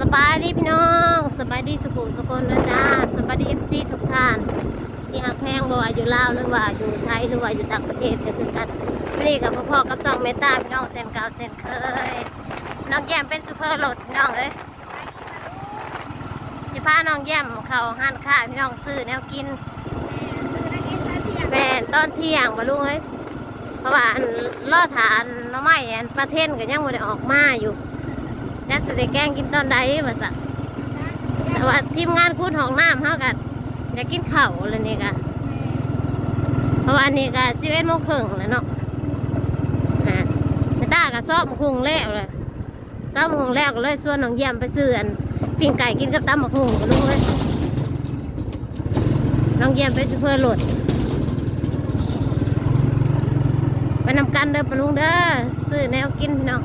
สบายดีพี่น้องสบายดีสุขุมสุคนนะจ้าสบายดีเอฟซีทุกท่านที่หักแพงบ่ว่าอยู่ลาวหรือว่าอยู่ไทยหรือว่าอยู่ต่างประเทศก็คือกันวันนี้กับพ่อๆกับสองเมตาพี่น้องเซนเก่าเซนเคยน้องแย้มเป็นซูเปอร์โหลดพี่น้องเอ้ยจะพาน้องแย้มเข้าห้านค้าพี่น้องซื้อแนวกินแม่นตอนเที่ยงบ่ลุงเอ้ยเพราะว่าอันล่อฐานน้อไม้อันประเทศก็ยังบ่ได้ออกมาอยู่ จักสิได้แกล้งกินตอนใดว่าซะแต่ว่าทีมงานคูดห้องน้ำเฮาก็อยากกินข้าวแล้วนี่ก็เพราะว่าอันนี้ก็11โมงครึ่งแล้วเนาะฮะแม่ตาก็ซอบมะคุงแล้วเลยซอบมะคุงแล้วก็เลยชวนน้องเยี่ยมไปซื้ออันปิ้งไก่กินกับตำมะคุงก็รู้เลยน้องเยี่ยมไปซูเปอร์โหลดไปนำกันเด้อปะลุงเด้อซื้อแนวกินพี่น้อง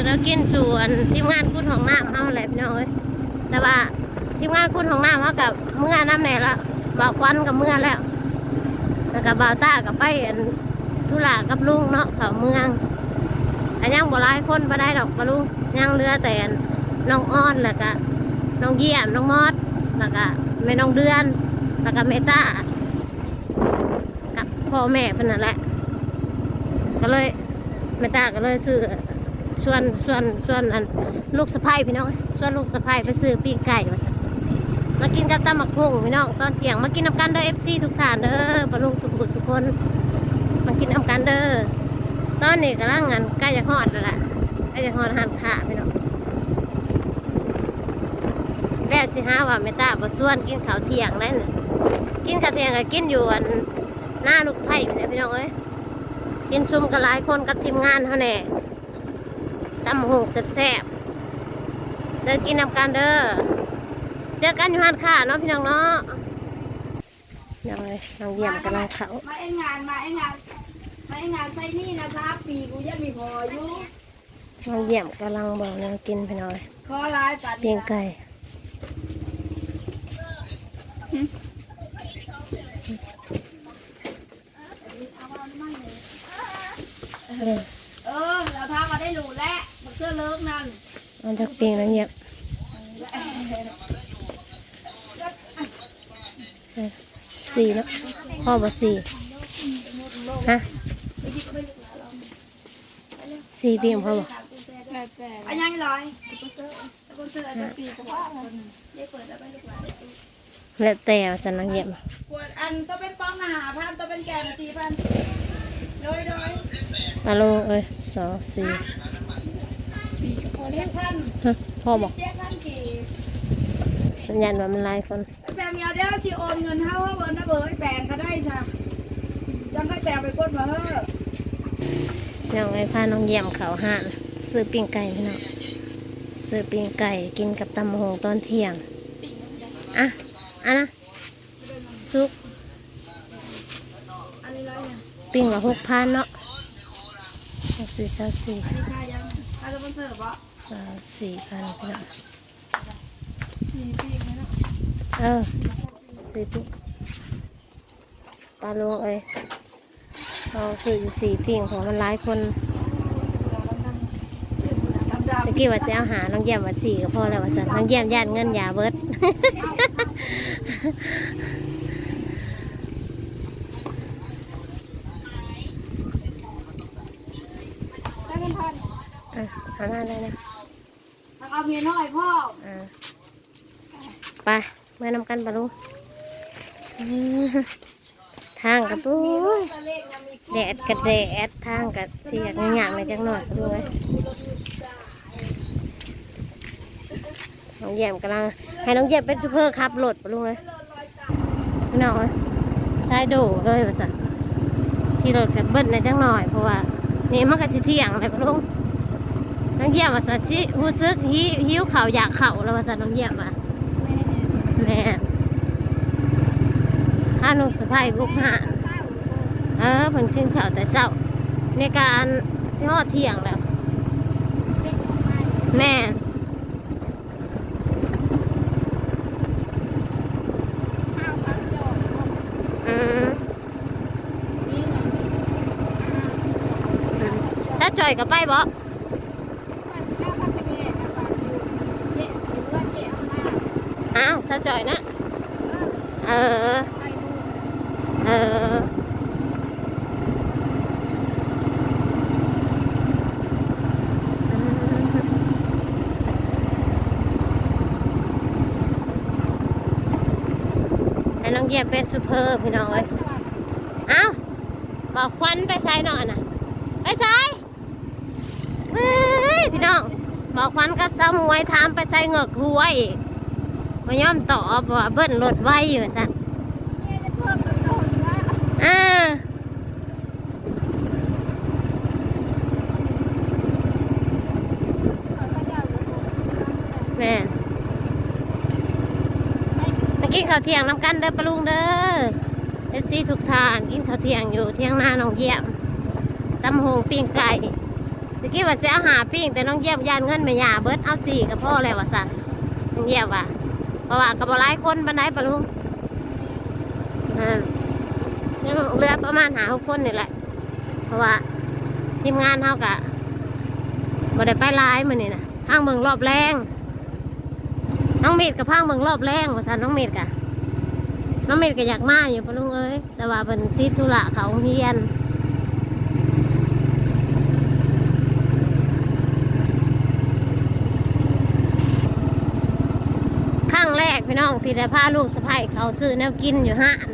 อแล้วกินส่วนทีมงานคุณของน้ำเฮาแหละพี่น้องเอ้ยแต่ว่าทีมงานคุณของน้ำเฮากับเมื่อน้ำแน่ละบ่าวควันกับเมื่อแล้วแล้วก็บ่าวต้ากับไปอันธุระกับลุงเนาะเขาเมืองอันยังบ่หลายคนบ่ได้ดอกบ่ลุงยังเหลือแต่อันน้องอ้อนแล้วก็น้องเยี่ยมน้องมอดแล้วก็แม่น้องเดือน แล้วก็แม่ต้ากับพ่อแม่เพิ่นนั่นแหละก็เลยแม่ต้าก็เลยซื้อ ส่วนส่วนส่วนอันลูกสะพ้ายพี่น้องส่วนลูกสะพ้ายไปซื้อปีกไก่มาสั่นมากินกับตำหมักพุงพี่น้องตอนเที่ยงมากินน้ำกันเด้อเอฟซีทุกท่านเด้อปลาลุงสุขุสุคนมากินน้ำกันเด้อตอนนี้กำลังงานใกล้จะฮอดแล้วล่ะใกล้จะฮอดหันขาพี่น้องแม่สิหาว่าแม่ตาบส่วนกินข้าวเที่ยงนั่นน่กินข้าวเที่ยงก็กินอยู่อันหน้าลูกไผ่พี่น้องเอ้ยกินซุ่มกันหลายคนกับทีมงานเท่าแน่ ตำหงแซ่บๆเดินกินนำกันเด้อเจอกันอยู่ห้านค้าเนาะพี่น้องเนาะยังเลยน้องเยี่ยมกำลังเขามาไอ้งานมาไอ้งานมาไอ้งานไซนี่นะครับปีกูยังมีพออยู่น้องเยี่ยมกำลังบอกแนวกินพี่น้อยขอลายปัดเพียงไก่เออเออ อเลิกนั่นเอาจากเปียงน้องเยี่ยมเออสี่เนาะพ่อบอกสี่ฮะสี่เปียงพ่อบอกอันยังร้อยสปอนเซอร์ตัวสี่ก็ว่าได้เปิดแล้วไปลูกหลานแล้วแต่ว่าสันน้องเยี่ยมขวดอันตัวเป็นปองหาพันตัวเป็นแก่นสี่พันโดยโดยมาลงเอ้ยสองสี่สี่ พอเรียกพันฮะพ่อบอกเสียพันกี่สัญญาณว่ามันหลายคนแปลงยาเดียวสิโอนเงินเท่าว่าเบอร์นะเบอร์แปลงเขาได้จ้ะยังให้แปลงไปกดมาเฮ้อน้องไอ้พาน้องเยี่ยมเขาห้านซื้อปิ้งไก่พี่น้องซื้อปิ้งไก่กินกับตำมะฮงตอนเที่ยงอะอะนะซุกอันนี้ร้อยเนี่ยปิ้งละหกพันเนาะหกสี่สามสี่ อันนี้ค่ายังค่าสปอนเซอร์ปะสามสี่พันพี่น้องสี่ปีไหมเนาะเออสี่ปิ้งปลาลงเอ้ยเราซื้ออยู่สี่ปิ้งของมันหลายคนดำดตะกี้ว่าจะเอาหาน้องเยี่ยมว่าสี่ก็พอแล้วว่าสันน้องเยี่ยมย่านเงินยาเบิดได้เงิ นพันอะหามาได้นะเอาเมียน้อยพ่ออ่าไปเมื่อนำกันปะลุงอื้อทางกับปุ้ยตะเล็กนะมีแดดกับแดดทางกับเสียกหยางเลยจังหน่อยปะลุงเอ้ยน้องเยี่ยมกำลังให้น้องเยี่ยมเป็นซูเปอร์ขับรถปะลุงเอ้ยพี่น้องเอ้ยสายโดเลยว่าสันที่รถกับเบิ้ลในอยจังหน่อยเพราะว่านี่มันก็สิเที่ยงเลยปะลุง น้องเยี่ยมว่าสันชิรู้สึกหิหิวเข่าวอยากเข่าวแล้วว่าสันน้องเยี่ยมว่าแม่นถ้าลูกสะพายบุกหานเออเพิ่นขึ้นเข่าวแต่เช้าในการสิฮอดเที่ยงแล้ว แม่นอืมจ่อยก็ไปบ่ อ้าวซาจ่อยนะ เออ เออให้น้องเยี่ยมเป็นซูเปอร์พี่น้องเอ้ยเอ้าบอกควันไปใส่หน่อยนะไปใส่เฮ้ยพี่น้องบอกควันกับสาวมวยถามไปใส่เงือกหัวอีก มาย่อมตอบว่าเบิ้ลรถไว้อยู่ซะอ่าแม่นมากินข้าวเที่ยงน้ำกันเด้อปลุงเด้อเอฟซีทุกทานกินข้าวเที่ยงอยู่เที่ยงหน้าน้องเยี่ยมตำหงปิ้งไก่ตะกี้ว่าจะเอาหาปิ้งแต่น้องเยี่ยมยานเงินไม่หยาเบิดเอาสี่กับพ่อแล้วว่าสัน้องเยี่ยมว่า เพราะว่ากับบหลายคนบันไดปะลุงอืมยังเหลือประมาณหาหกคนนี่แหละ เพราะว่าทีมงานเท่ากับบ่ได้ไปหลายมือนี่นะพังเมืองรอบแรงน้องเมดกับพังเมืองรอบแรงว่าสันน้องเมดกะน้องเมดก็อยากมาอยู่ปะลุงเอ้ยแต่ว่าเป็นติดธุระเขาเฮียน ครั้งแรก พี่น้องที่ได้พาลูกสะใภ้เขาซื้อแนวกินอยู่ห้าน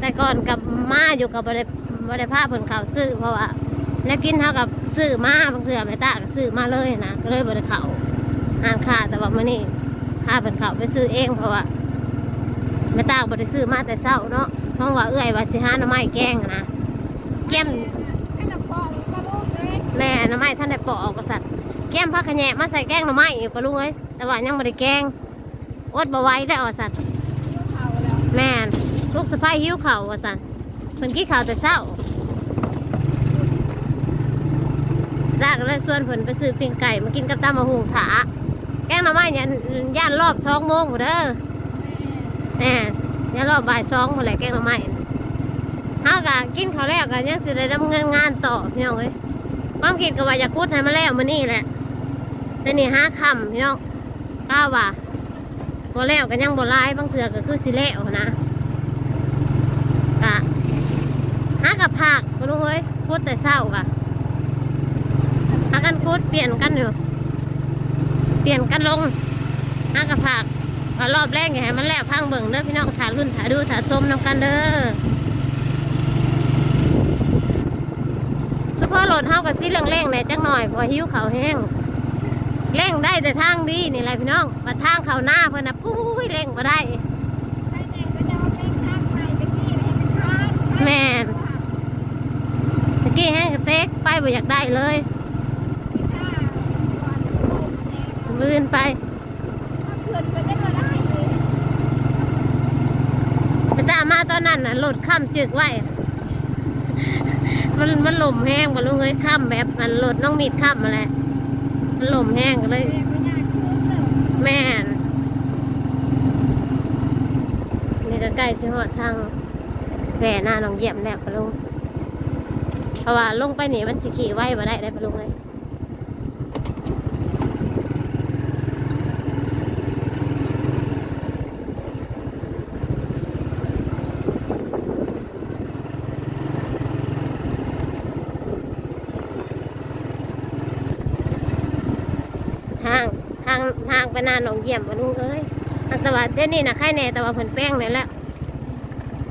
แต่ก่อนกับมาอยู่กับบริบริภาพเพิ่นเขาซื้อเพราะว่าแนวกินเท่ากับซื้อมาบางเทื่อไม่ตาซื้อมาเลยนะก็เลยบริเขาอ่านค่าแต่ว่ามื่อนี้พาเพิ่นเขาไปซื้อเองเพราะว่าไม่ตาบริซื้อมาแต่เช้าเนาะเพราะว่าเอื้อยว่าสิหาน่อไม้แกงนะแก้มแม่น่อไม้ท่านได้ปอกกษัตริย์แก้มผักขะแยะมาใส่แกงหน่อไม้อยู่ปะลุงเอ้ยแต่ว่ายังไม่ได้แกง อดบ่ไหว้ได้อสัตว์แม่นลูกสะพ้ายหิ้วเข่าวว่าสัตว์เพิ่นกี้เข่าแต่เช้าลากเลยส่วนเพิ่นไปซื้อปิ้งไก่มากินกับตำมะฮุงถาแกงหน่อไม้ยันย่านรอบสองโมงพุ่นเด้อแหน่ย่านรอบบ่ายสองพุ่นแหละแกงหน่อไม้เฮากะกินข้าวแล้วก็ยังสิได้ดำเนินงานต่อพี่น้องเอ้ยความคิดก็ว่าอยากคุดให้มาแล้วมื้อนี้แหละแต่นี่ห้าคำพี่น้องก้าวว่า บ่แล้วก็ยังบ่ลายบางเถื่อก็คือสิแล้วนะกะหากับผักบ่รู้เฮ้ยพูดแต่เศร้ากะหากันพูดเปลี่ยนกันอยู่เปลี่ยนกันลงหากับผักก็รอบแรกอย่าให้มันแล้วพังเบิ่งเด้อพี่น้องถ่ารุ่นถ่าดูถ่าส้มนำกันเด้อสุพอรถเฮากับสิเร่งๆแหนจักหน่อยพอหิวเขาแห้ง เร่งได้แต่ทางดีนี่แหละพี่น้องมาทางเขาหน้าเพื่อนนะปุ้ยเร่งมาได้แม่นตะกี้ให้กระเต็กไปบ่อยากได้เลยมืนไปพระเจ้ามาตอนนั้นน่ะรถข้ามจึกไว้มันมันลมแห้งบ่ลุงเอ้ยข้ามแบบมันรถน้องมีดข้ามมาแหละมัน ลมแห้งก็เลย แม่นนี่ก็ใกล้สิหอดทางแหวหน้าหนองเยี่ยมแล้วปะลุงเพราะว่าลงไปนี่มันสิขี่ไว้มาได้ได้ปะลุงเลยทาง ทางทางไปหน้าหนองเยี่ยมปะลุงเอ้ยอันแต่ว่าเดี๋ยวนี้นะใครแน่แต่ว่าเพิ่นแป้งนี่แหละ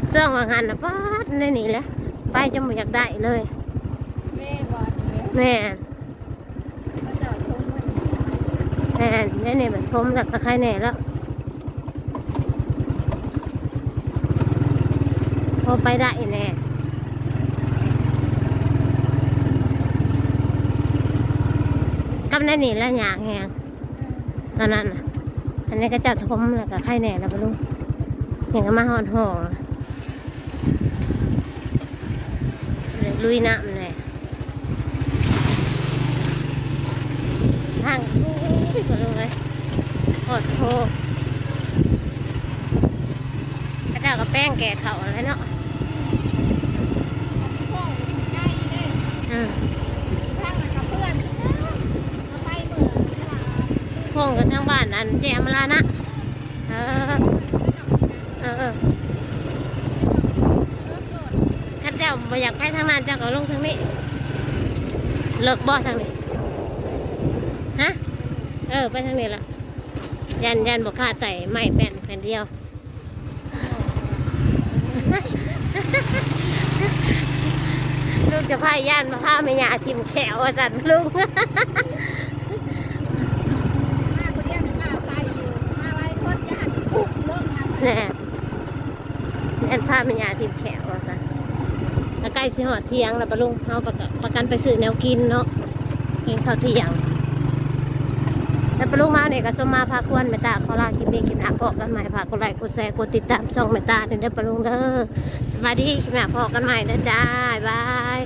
เสื้อวางหันนะป๊าดในนี่แหละไปจนบ่อยากได้เลยแม่นแม่นเดี๋ยวนี้มันทมแล้วก็ใครแน่แล้วพอไปได้แน่กับในนี่แล้วอยากแหง ตอนนั้นน่ะอันนี้ก็จะทมแล้วก็ไข่แหน่แล้วปลุงอย่างก็มาหอดห่อลุยน้ำเลยทางอุ้ยปลงเลยอดโหพระเจ้าก็แป้งแก่เขาอะไรเนาะอืม ค้ งกับทางบ้านอันเจอมรานะเออเออ เออข้าเจ้าบ่อยากไปทางนั้นเจ้าก็ลงทางนี้ เลิกบ่ทางนี้ ฮะ เออ ไปทางนี้ละยันยันบอกคาไต่ไม่แป้นแผ่นเดียวลูกจะพายย่านมาพาแม่ยาทิมแขวอาจารย์ลุง มาคนเดียวมาไปอยู่มาไว้คนญาติปุ๊บเลิกงาน แน่แน่นพาแม่ยาทิมแขวอาจารย์แล้วใกล้สิหอดเที่ยงแล้วปะลุงเขาประกันประกันไปซื้อแนวกินเนาะกินข้าวเที่ยงแล้วปะลุงมาเนี่ยก็สมมาพาควรเมตตาขอลาคลิปนี้คลิปหน้าพอกันใหม่พากกดไลค์กดแชร์กดติดตามช่องเมตตาเด้อปะลุงเด้อสวัสดีคลิปหน้าพอกันใหม่นะจ้าบาย